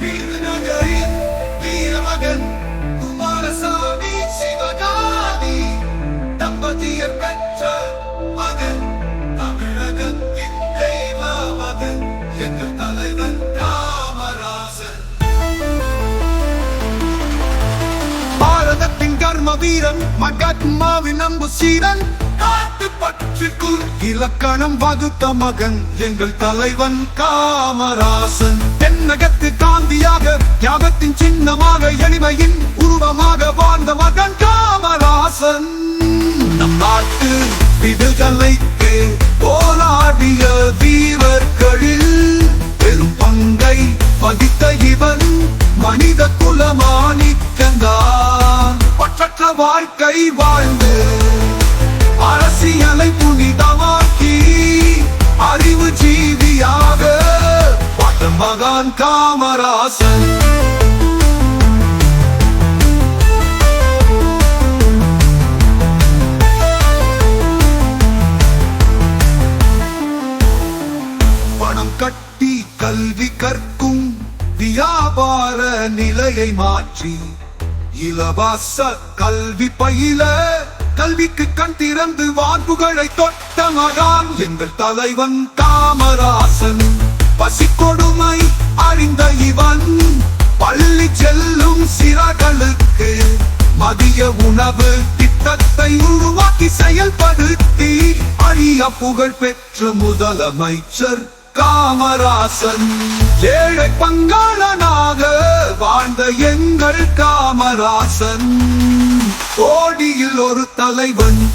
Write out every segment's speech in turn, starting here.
வீர நகரின் வீர மகன் குமாரசாமி சிவகாமி தம்பதியர் பெற்ற மகன் தமிழகத்தின் தெய்வ மகன் எங்கள் தலைவன் ராமராசன் பாரதத்தின் கர்ம மகாத்மாவின் அம்பு சீரன் காத்து பற்றிற்கு இலக்கணம் வகுத்த மகன் எங்கள் தலைவன் காமராசன். தென்னகத்து காந்தியாக தியாகத்தின் சின்னமாக எளிமையின் உருவமாக வாழ்ந்த மகன் காமராசன். நம் நாட்டு விடுதலைக்கு போராடிய வீரர்களில் பெரும் பங்கை வகித்த இவன் மனித குலமாணிக்கந்தான் பற்றற்ற வாழ்க்கை வாழ்ந்து அரசியலை புனிதமாக்கி அறிவு ஜீவியாக பார்த்த மகான் காமராசன். பணம் கட்டி கல்வி கற்கும் வியாபார நிலையை மாற்றி இலவச கல்வி பயில கல்விக்கு கண் திறந்து வான்புகளை தொட்ட மகான் எங்கள் தலைவன் காமராசன். பசி கொடுமை அறிந்த இவன். பள்ளி செல்லும் சிறார்களுக்கு மதிய உணவு திட்டத்தை உருவாக்கி செயல்படுத்தி. அழிய புகழ் பெற்ற முதலமைச்சர் காமராசன். ஏழை பங்காளனாக வாழ்ந்த எங்கள் காமராசன். கோடியில் ஒரு தலைவன்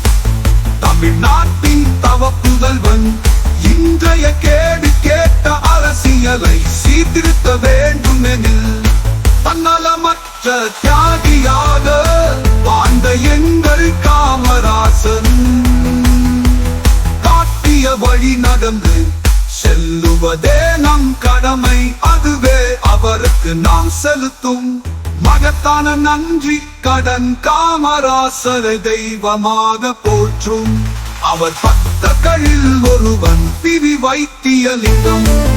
தமிழ்நாட்டின் தவ புதல்வன் இன்றைய கேடு கேட்ட அரசியலை சீர்திருத்த வேண்டும் எனில் தன்னலமற்ற தியாகியாக வாழ்ந்த எங்கள் காமராசன். செல்லுவதே நம் கடமை. அதுவே அவருக்கு நாம் செலுத்தும். மகத்தான நன்றி கடன் காமராசரை தெய்வமாக போற்றும். அவர் பக்தர்களில் ஒருவன் பிரி வைத்தியலிங்கம்